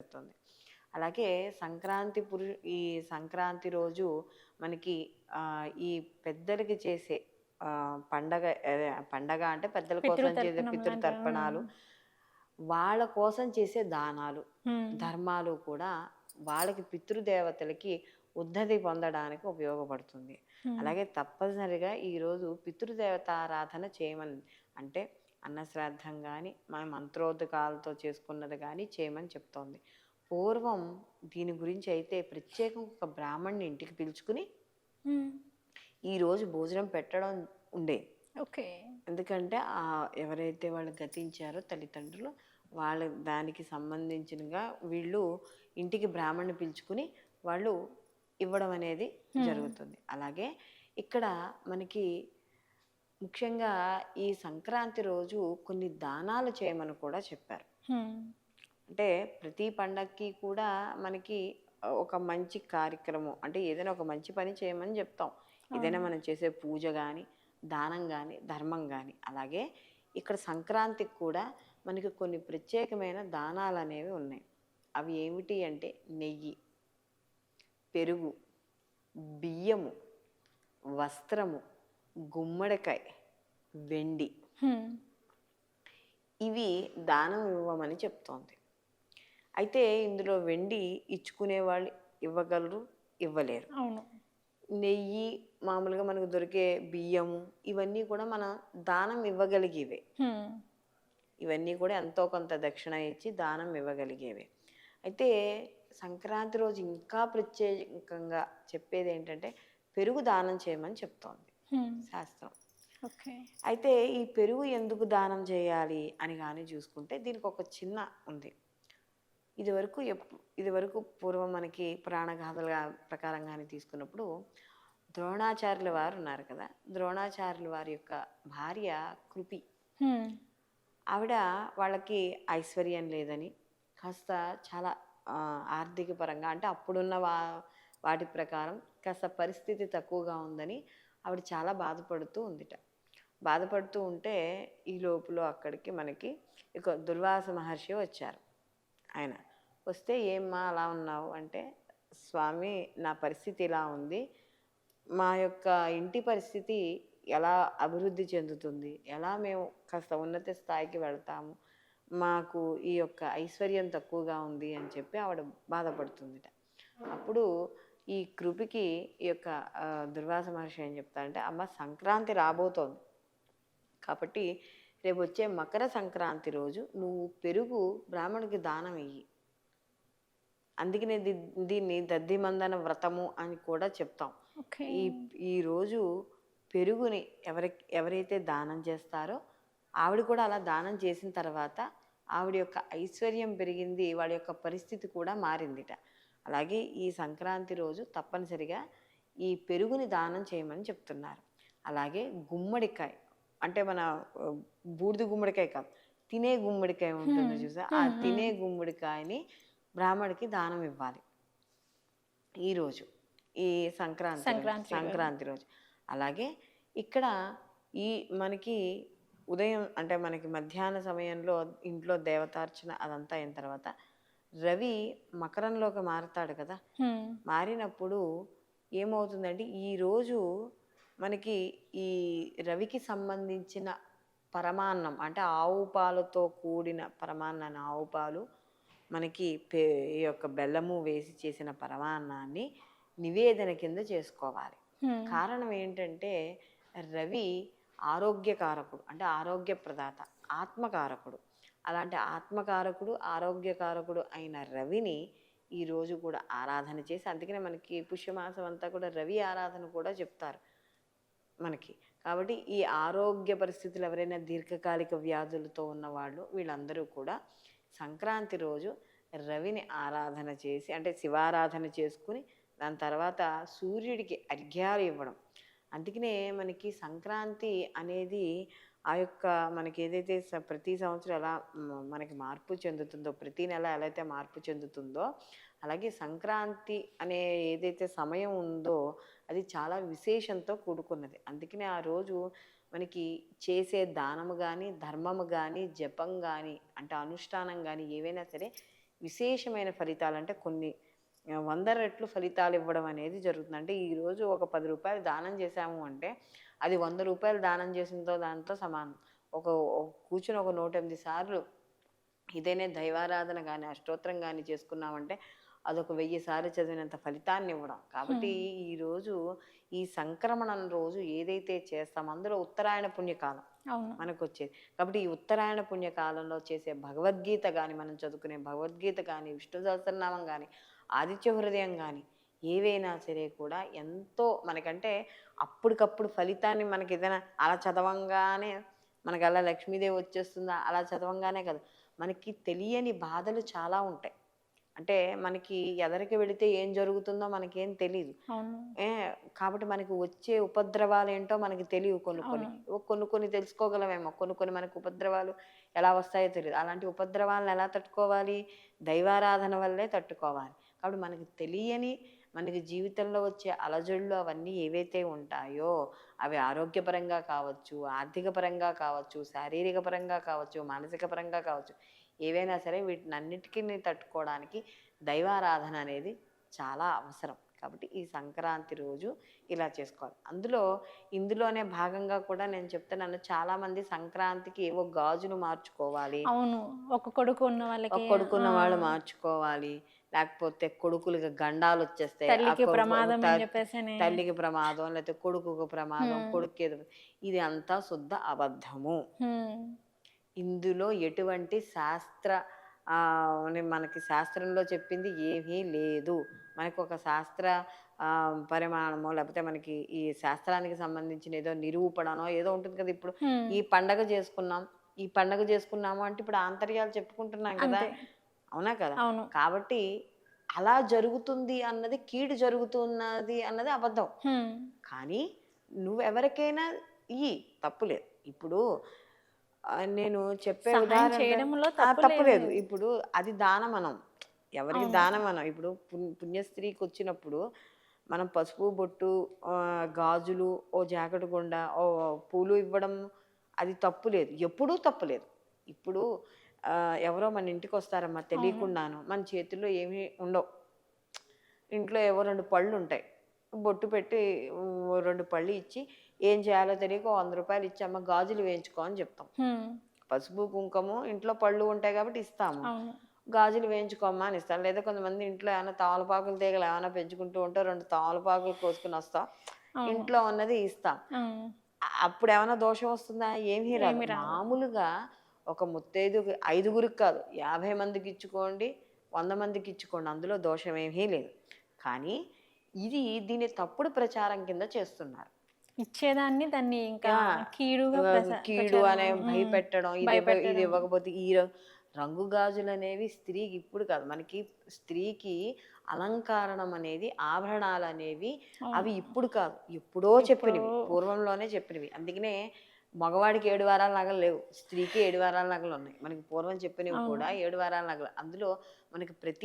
జరుగుతుంది అలాగే సంక్రాంతి పురు ఈ సంక్రాంతి రోజు మనకి ఈ పెద్దలకి చేసే పండగ పండగ అంటే పెద్దల కోసం చేసే పితృతర్పణం పితృ లాంటి, తర్పణాలు వాళ్ళ కోసం చేసే దానాలు ధర్మాలు కూడా వాళ్ళకి పితృదేవతలకి ఉద్ధతి పొందడానికి ఉపయోగపడుతుంది. అలాగే తప్పనిసరిగా ఈరోజు పితృదేవతారాధన చేయమని అంటే అన్నశ్రాద్ధం కానీ మన మంత్రోదకాలతో చేసుకున్నది కానీ చేయమని చెప్తోంది. పూర్వం దీని గురించి అయితే ప్రత్యేకం ఒక బ్రాహ్మణ్ణి ఇంటికి పిలుచుకుని ఈరోజు భోజనం పెట్టడం ఉండే. ఓకే. ఎందుకంటే ఆ ఎవరైతే వాళ్ళు గతించారో తల్లిదండ్రులు వాళ్ళ దానికి సంబంధించినగా వీళ్ళు ఇంటికి బ్రాహ్మణ్ణి పిలుచుకుని వాళ్ళు ఇవ్వడం అనేది జరుగుతుంది. అలాగే ఇక్కడ మనకి ముఖ్యంగా ఈ సంక్రాంతి రోజు కొన్ని దానాలు చేయమని కూడా చెప్పారు. అంటే ప్రతి పండక్కి కూడా మనకి ఒక మంచి కార్యక్రమం అంటే ఏదైనా ఒక మంచి పని చేయమని చెప్తాం. ఏదైనా మనం చేసే పూజ కానీ దానం కానీ ధర్మం కానీ అలాగే ఇక్కడ సంక్రాంతికి కూడా మనకి కొన్ని ప్రత్యేకమైన దానాలు అనేవి ఉన్నాయి. అవి ఏమిటి అంటే నెయ్యి పెరుగు బియ్యము వస్త్రము గుమ్మడికాయ వెండి. ఇవి దానం ఇవ్వమని చెప్తోంది. అయితే ఇందులో వెండి ఇచ్చుకునే వాళ్ళు ఇవ్వగలరు ఇవ్వలేరు. అవును. నెయ్యి మామూలుగా మనకు దొరికే బియ్యము ఇవన్నీ కూడా మనం దానం ఇవ్వగలిగేవే. ఇవన్నీ కూడా ఎంతో కొంత దక్షిణ ఇచ్చి దానం ఇవ్వగలిగేవే. అయితే సంక్రాంతి రోజు ఇంకా ప్రత్యేకంగా చెప్పేది ఏంటంటే పెరుగు దానం చేయమని చెప్తోంది. శాస్త్రం. ఓకే. అయితే ఈ పెరుగు ఎందుకు దానం చేయాలి అని కానీ చూసుకుంటే దీనికి ఒక చిన్న ఉంది. ఇదివరకు ఎప్పు ఇదివరకు పూర్వం మనకి పురాణ గాథల ప్రకారం కానీ తీసుకున్నప్పుడు ద్రోణాచార్యుల వారు ఉన్నారు కదా. ద్రోణాచార్యుల వారి యొక్క భార్య కృపి. హ్మ్. ఆవిడ వాళ్ళకి ఐశ్వర్యం లేదని కాస్త చాలా ఆర్థిక పరంగా అంటే అప్పుడున్న వా వాటి ప్రకారం కాస్త పరిస్థితి తక్కువగా ఉందని ఆవిడ చాలా బాధపడుతూ ఉందిట. బాధపడుతూ ఉంటే ఈ లోపల అక్కడికి మనకి ఇక దుర్వాస మహర్షి వచ్చారు. ఆయన వస్తే ఏమ్మా అలా ఉన్నావు? అంటే స్వామి నా పరిస్థితి ఇలా ఉంది. మా యొక్క ఇంటి పరిస్థితి ఎలా అభివృద్ధి చెందుతుంది? ఎలా మేము కాస్త ఉన్నత స్థాయికి వెళ్తాము? మాకు ఈ యొక్క ఐశ్వర్యం తక్కువగా ఉంది అని చెప్పి ఆవిడ బాధపడుతుందిట. అప్పుడు ఈ కృపికి ఈ యొక్క దుర్వాస మహర్షి ఏం చెప్తారంటే అమ్మ సంక్రాంతి రాబోతోంది. కాబట్టి రేపు వచ్చే మకర సంక్రాంతి రోజు నువ్వు పెరుగు బ్రాహ్మణుడికి దానం ఇయ్యి. అందుకనే ది- దీన్ని దద్దిమందన వ్రతము అని కూడా చెప్తాం. ఈ ఈ రోజు పెరుగుని ఎవరి ఎవరైతే దానం చేస్తారో ఆవిడ కూడా అలా దానం చేసిన తర్వాత ఆవిడ యొక్క ఐశ్వర్యం పెరిగింది వాళ్ళ యొక్క పరిస్థితి కూడా మారిందిట. అలాగే ఈ సంక్రాంతి రోజు తప్పనిసరిగా ఈ పెరుగుని దానం చేయమని చెప్తున్నారు. అలాగే గుమ్మడికాయ అంటే మన బూడిద గుమ్మడికాయ కాదు తినే గుమ్మడికాయ ఉంటుంది చూసా ఆ తినే గుమ్మడికాయని బ్రాహ్మడికి దానం ఇవ్వాలి. ఈరోజు ఈ సంక్రాంతి సంక్రాంతి. సంక్రాంతి రోజు. అలాగే ఇక్కడ ఈ మనకి ఉదయం అంటే మనకి మధ్యాహ్న సమయంలో ఇంట్లో దేవతార్చన అదంతా అయిన తర్వాత రవి మకరంలోకి మారుతాడు కదా. మారినప్పుడు ఏమవుతుందంటే ఈరోజు మనకి ఈ రవికి సంబంధించిన పరమాన్నం అంటే ఆవు పాలతో కూడిన పరమాన్నాన్ని ఆవు పాలు మనకి పే ఈ యొక్క బెల్లము వేసి చేసిన పరమాన్నాన్ని నివేదన కింద చేసుకోవాలి. కారణం ఏంటంటే రవి ఆరోగ్యకారకుడు అంటే ఆరోగ్య ప్రదాత ఆత్మకారకుడు అలాంటి ఆత్మకారకుడు ఆరోగ్యకారకుడు అయిన రవిని ఈ రోజు కూడా ఆరాధన చేసి అందుకనే మనకి పుష్యమాసం అంతా కూడా రవి ఆరాధన కూడా చెప్తారు మనకి. కాబట్టి ఈ ఆరోగ్య పరిస్థితులు ఎవరైనా దీర్ఘకాలిక వ్యాధులతో ఉన్న వాళ్ళు వీళ్ళందరూ కూడా సంక్రాంతి రోజు రవిని ఆరాధన చేసి అంటే శివారాధన చేసుకుని దాని తర్వాత సూర్యుడికి అర్ఘ్యాలు ఇవ్వడం. అందుకనే మనకి సంక్రాంతి అనేది ఆ యొక్క మనకి ఏదైతే ప్రతి సంవత్సరం ఎలా మనకి మార్పు చెందుతుందో ప్రతి నెల ఎలా అయితే మార్పు చెందుతుందో అలాగే సంక్రాంతి అనే ఏదైతే సమయం ఉందో అది చాలా విశేషంతో కూడుకున్నది. అందుకనే ఆ రోజు మనకి చేసే దానము కానీ ధర్మము కానీ జపం కానీ అంటే అనుష్ఠానం కానీ ఏవైనా సరే విశేషమైన ఫలితాలు అంటే కొన్ని వంద రెట్లు ఫలితాలు ఇవ్వడం అనేది జరుగుతుంది. అంటే ఈరోజు ఒక పది రూపాయలు దానం చేశాము అంటే అది వంద రూపాయలు దానం చేసిందో దాంతో సమానం. ఒక కూర్చుని ఒక నూట ఎనిమిది సార్లు ఇదేనే దైవారాధన కానీ అష్టోత్తరం కానీ చేసుకున్నామంటే అదొక వెయ్యి సార్లు చదివినంత ఫలితాన్ని ఇవ్వడం. కాబట్టి ఈరోజు ఈ సంక్రమణం రోజు ఏదైతే చేస్తామో అందులో ఉత్తరాయణ పుణ్యకాలం అవును. మనకు వచ్చేది కాబట్టి ఈ ఉత్తరాయణ పుణ్యకాలంలో చేసే భగవద్గీత కానీ మనం చదువుకునే భగవద్గీత కానీ విష్ణు సహస్రనామం కానీ ఆదిత్య హృదయం కానీ ఏవైనా సరే కూడా ఎంతో మనకంటే అప్పటికప్పుడు ఫలితాన్ని మనకి ఏదైనా అలా చదవంగానే మనకి అలా లక్ష్మీదేవి వచ్చేస్తుందా? అలా చదవంగానే కదా. మనకి తెలియని బాధలు చాలా ఉంటాయి. అంటే మనకి ఎదరికి వెళితే ఏం జరుగుతుందో మనకేం తెలియదు ఏ కాబట్టి మనకి వచ్చే ఉపద్రవాలు ఏంటో మనకి తెలియవు కొన్ని కొన్ని. కొన్ని కొన్ని తెలుసుకోగలమేమో. కొన్ని కొన్ని మనకు ఉపద్రవాలు ఎలా వస్తాయో తెలియదు అలాంటి ఉపద్రవాలను ఎలా తట్టుకోవాలి? దైవారాధన వల్లే తట్టుకోవాలి. కాబట్టి మనకి తెలియని మనకి జీవితంలో వచ్చే అలజడులు అవన్నీ ఏవైతే ఉంటాయో అవి ఆరోగ్యపరంగా కావచ్చు ఆర్థిక పరంగా కావచ్చు శారీరక పరంగా కావచ్చు మానసిక పరంగా కావచ్చు ఏవైనా సరే వీటిని అన్నిటికీ తట్టుకోవడానికి దైవారాధన అనేది చాలా అవసరం. కాబట్టి ఈ సంక్రాంతి రోజు ఇలా చేసుకోవాలి. అందులో ఇందులోనే భాగంగా కూడా నేను చెప్తున్నాను చాలా మంది సంక్రాంతికి ఏవో గాజులు మార్చుకోవాలి. అవును. ఒక కొడుకు ఉన్న వాళ్ళకి ఒక కొడుకున్న వాళ్ళు మార్చుకోవాలి. లేకపోతే కొడుకులకి గండాలు వచ్చేస్తాయి. తల్లికి ప్రమాదం తల్లికి ప్రమాదం లేకపోతే కొడుకుకు ప్రమాదం కొడుకు ఏదో ఇది అంతా శుద్ధ అబద్ధము. ఇందులో ఎటువంటి శాస్త్ర మనకి శాస్త్రంలో చెప్పింది ఏమీ లేదు. మనకు ఒక శాస్త్ర ఆ, పరిమాణమో లేకపోతే మనకి ఈ శాస్త్రానికి సంబంధించిన ఏదో నిరూపణనో ఏదో ఉంటుంది కదా ఇప్పుడు. ఈ పండగ చేసుకున్నాం ఈ పండగ చేసుకున్నాము అంటే ఇప్పుడు ఆంతర్యాలు చెప్పుకుంటున్నాం కదా. అవునా కదా? అవును. కాబట్టి అలా జరుగుతుంది అన్నది కీడు జరుగుతున్నది అన్నది అబద్ధం. కానీ నువ్వెవరికైనా ఇయ్యి తప్పులేదు. ఇప్పుడు నేను చెప్పే తప్పులేదు. లేదు. ఇప్పుడు అది దానమనం. ఎవరికి దానమనం? ఇప్పుడు పుణ్య పుణ్యస్త్రీకి వచ్చినప్పుడు మనం పసుపు బొట్టు గాజులు ఓ జాకెట్ గుండ ఓ పూలు ఇవ్వడం అది తప్పు లేదు ఎప్పుడూ తప్పు లేదు ఇప్పుడు ఎవరో మన ఇంటికి వస్తారమ్మా తెలియకుండాను మన చేతుల్లో ఏమీ ఉండవు. ఇంట్లో ఏవో రెండు పళ్ళు ఉంటాయి బొట్టు పెట్టి రెండు పళ్ళు ఇచ్చి ఏం చేయాలో తెలియక వంద రూపాయలు ఇచ్చి అమ్మ గాజులు వేయించుకో అని చెప్తాం. పసుపు కుంకుమ ఇంట్లో పళ్ళు ఉంటాయి కాబట్టి ఇస్తాము. గాజులు వేయించుకోమ్మా అని ఇస్తాను లేదా కొంతమంది ఇంట్లో ఏమైనా తామలపాకులు తీగలు ఏమైనా పెంచుకుంటూ ఉంటే రెండు తామలపాకులు కోసుకుని వస్తాం. ఇంట్లో ఉన్నది ఇస్తాం. అప్పుడు ఏమైనా దోషం వస్తుందా? ఏమీ రాదు. మామూలుగా ఒక ముత్తైదు ఐదుగురికి కాదు యాభై మందికి ఇచ్చుకోండి వంద మందికి ఇచ్చుకోండి అందులో దోషం ఏమీ లేదు కానీ ఇది దీని తప్పుడు ప్రచారం కింద చేస్తున్నారు ఇచ్చేదాన్ని దాన్ని ఇంకా కీడుగా కీడు. అనే. భయపెట్టడం ఇది ఇది. ఇవ్వకపోతే ఈ రంగు గాజులు అనేవి స్త్రీకి ఇప్పుడు కాదు మనకి స్త్రీకి అలంకారణం అనేది ఆభరణాలు అనేవి అవి ఇప్పుడు కాదు ఎప్పుడో చెప్పినవి పూర్వంలోనే చెప్పినవి అందుకనే మగవాడికి ఏడు వారాల నగలు లేవు. స్త్రీకి ఏడు వారాల నగలు ఉన్నాయి. మనకి పూర్వం చెప్పినవి కూడా ఏడు వారాల నగలు. అందులో మనకి ప్రతి